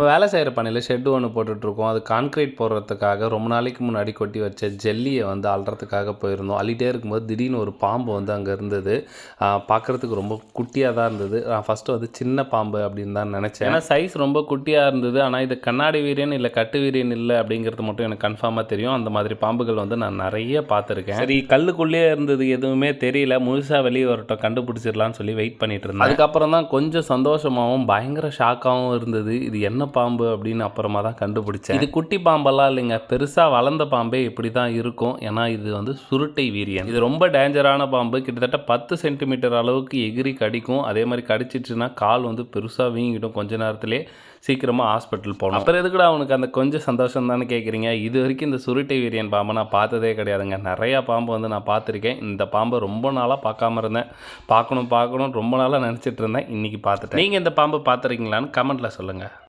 நம்ம வேலை செய்கிற பணியில் ஷெட்டு ஒன்று போட்டுட்ருக்கோம். அது கான்க்ரீட் போடுறதுக்காக ரொம்ப நாளைக்கு முன்னாடி கொட்டி வச்ச ஜெல்லியை வந்து அள்ளுறதுக்காக போயிருந்தோம். அள்ளிட்டே இருக்கும்போது திடீர்னு ஒரு பாம்பு வந்து அங்கே இருந்தது. பார்க்குறதுக்கு ரொம்ப குட்டியாக தான் இருந்தது. நான் ஃபஸ்ட்டு வந்து சின்ன பாம்பு அப்படின்னு தான் நினச்சேன். ஏன்னா சைஸ் ரொம்ப குட்டியாக இருந்தது. ஆனால் இது கண்ணாடி வீரியன் இல்லை கட்டு வீரியன் இல்லை அப்படிங்கிறது மட்டும் எனக்கு கன்ஃபார்மாக தெரியும். அந்த மாதிரி பாம்புகள் வந்து நான் நிறைய பார்த்துருக்கேன். சரி கல்லுக்குள்ளேயே இருந்தது எதுவுமே தெரியல. முழுசாக வெளியே வரட்டும் கண்டுபிடிச்சிடலாம்னு சொல்லி வெயிட் பண்ணிட்டு இருந்தேன். அதுக்கப்புறம் தான் கொஞ்சம் சந்தோஷமாகவும் பயங்கர ஷாக்காகவும் இருந்தது. இது என்ன பாம்பு அப்படின்னு அப்புறமா தான் கண்டுபிடிச்சேன். இது குட்டி பாம்பெல்லாம் இல்லைங்க. பெருசாக வளர்ந்த பாம்பே இப்படி தான் இருக்கும். ஏன்னா இது வந்து சுருட்டை வீரியன். இது ரொம்ப டேஞ்சரான பாம்பு. கிட்டத்தட்ட பத்து சென்டிமீட்டர் அளவுக்கு எகிரி கடிக்கும். அதே மாதிரி கடிச்சிச்சுன்னா கால் வந்து பெருசாக வீங்கிடும் கொஞ்ச நேரத்திலே. சீக்கிரமாக ஹாஸ்பிட்டல் போகணும். அப்புறம் எதுக்குடா அவனுக்கு அந்த கொஞ்சம் சந்தோஷம் தானே கேட்குறீங்க இது வரைக்கும் இந்த சுருட்டை வீரியன் பாம்பை நான் பார்த்ததே கிடையாதுங்க. நிறையா பாம்பு வந்து நான் பார்த்துருக்கேன். இந்த பாம்பை ரொம்ப நாளாக பார்க்காம இருந்தேன். பார்க்கணும் பார்க்கணும். ரொம்ப நாளாக நினச்சிட்டு இருந்தேன். இன்றைக்கி பார்த்துட்டேன். நீங்கள் இந்த பாம்பை பார்த்துருக்கீங்களான்னு கமெண்ட்டில் சொல்லுங்கள்